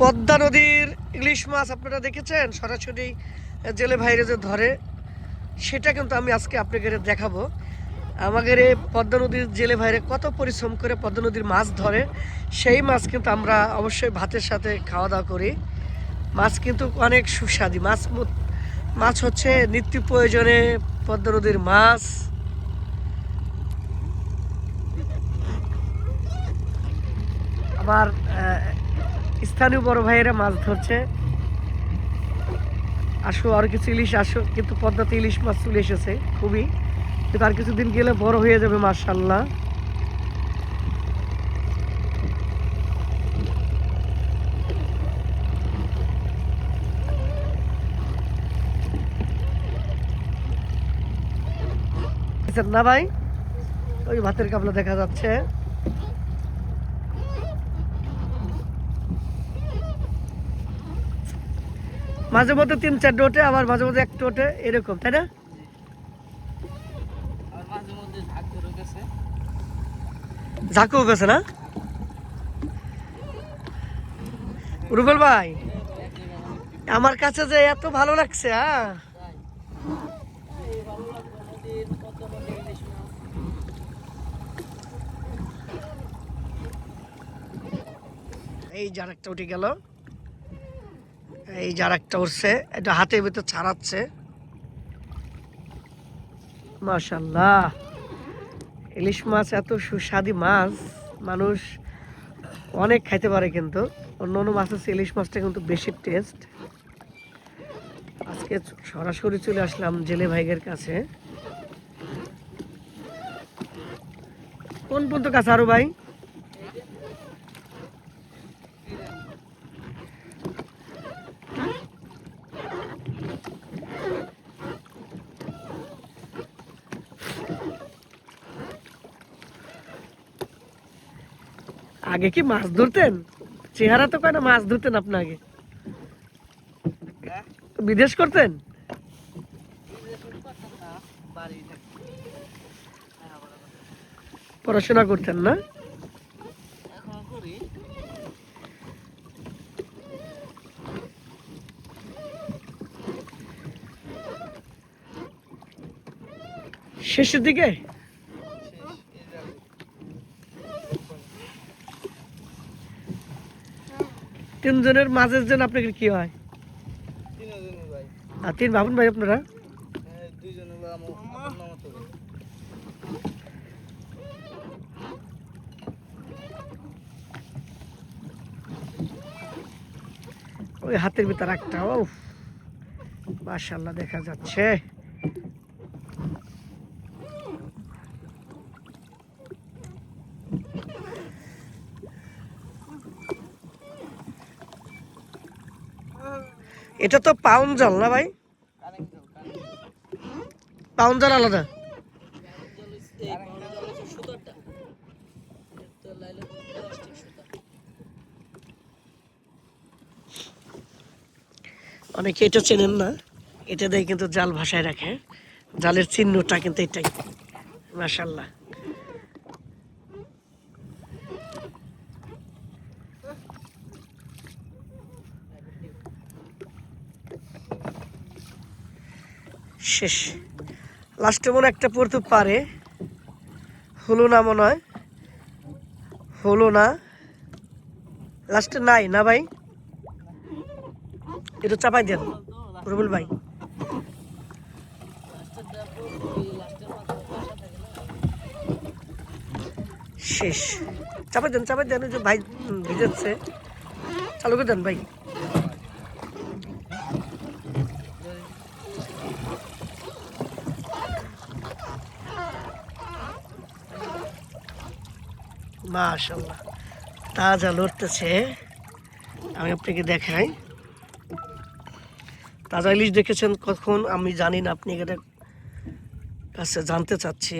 পদ্মা নদীর ইলিশ মাছ আপনারা দেখেছেন? সরাসরি জেলে ভাইরে যে ধরে, সেটা কিন্তু আমি আজকে আপনাকে দেখাবো। আমাদের পদ্মা নদীর জেলে ভাইরে কত পরিশ্রম করে পদ্মা নদীর মাছ ধরে, সেই মাছ কিন্তু আমরা অবশ্যই ভাতের সাথে খাওয়া দাওয়া করি। মাছ কিন্তু অনেক সুস্বাদু। মাছ মাছ হচ্ছে নিত্য প্রয়োজনে পদ্মা নদীর মাছ। আবার স্থানীয় বড় ভাইয়েরা মাছ ধরছে। আসো, আর কিছু ইলিশ আসো, কিন্তু পদ্মাতে ইলিশ মাছ চলে এসেছে, খুবই। কিন্তু আর কিছুদিন গেলে বড় হয়ে যাবে মার্শাল্লাহ না ভাই, ওই ভাতের কাপলা দেখা যাচ্ছে। মাঝে মধ্যে তিন চারটে ওঠে আবার মাঝে মধ্যে একটা ওঠে এরকম তাই না? ঝাঁক গেছে না? রুবেল ভাই আমার কাছে যে এত ভালো লাগছে হ্যাঁ? এই যার একটা উঠে গেল। এই যার একটা উঠছে এটা হাতের ভিতর ছাড়াচ্ছে। মাশাল্লাহ ইলিশ মাছ এত সুস্বাদু মাছ, মানুষ অনেক খাইতে পারে কিন্তু। অন্য অন্য চেয়ে ইলিশ মাছটা কিন্তু বেশি টেস্ট আজকে সরাসরি চলে আসলাম জেলে ভাইগের কাছে। কোন পর্যন্ত কাছে আরও ভাই? আগে কি মাছ ধরতেন? চেহারা তো কয় না, মাছ ধরতেন আপনাকে। হ্যাঁ বিদেশ করতেন? পড়াশোনা করতেন না? শেষের দিকে শেষ এই যাবে তিনজনের মাঝের জন আপনাকে কি হয়? আর তিন ভাবুন ভাই আপনারা? ওই হাতের ভিতর একটা ও মাশাল্লাহ দেখা যাচ্ছে। এটা তো পাউন্ড জল না ভাই? কারেন্ট জল আলাদা। অনেকে এটা চেনেন না। এটা দিয়ে কিন্তু জাল ভাসায় রাখে। জালের চিহ্নটা কিন্তু এটাই। মাশাল্লাহ শেষ। লাস্টে মনে একটা পড়তে পারে। হলো না মনে হয়। হলো না। লাস্টে নাই না ভাই? এটা চাপাই দেন, রুবুল ভাই। শেষ। চাপাই দেন চাপাই দেন যে ভাই ভিজাচ্ছে চালু করে দেন ভাই। মাশাল্লাহ তাজা লড়তেছে। আমি আপনাকে দেখাই। তাজা ইলিশ দেখেছেন কখন? আমি জানি না, আপনি এটা কাছে জানতে চাচ্ছি।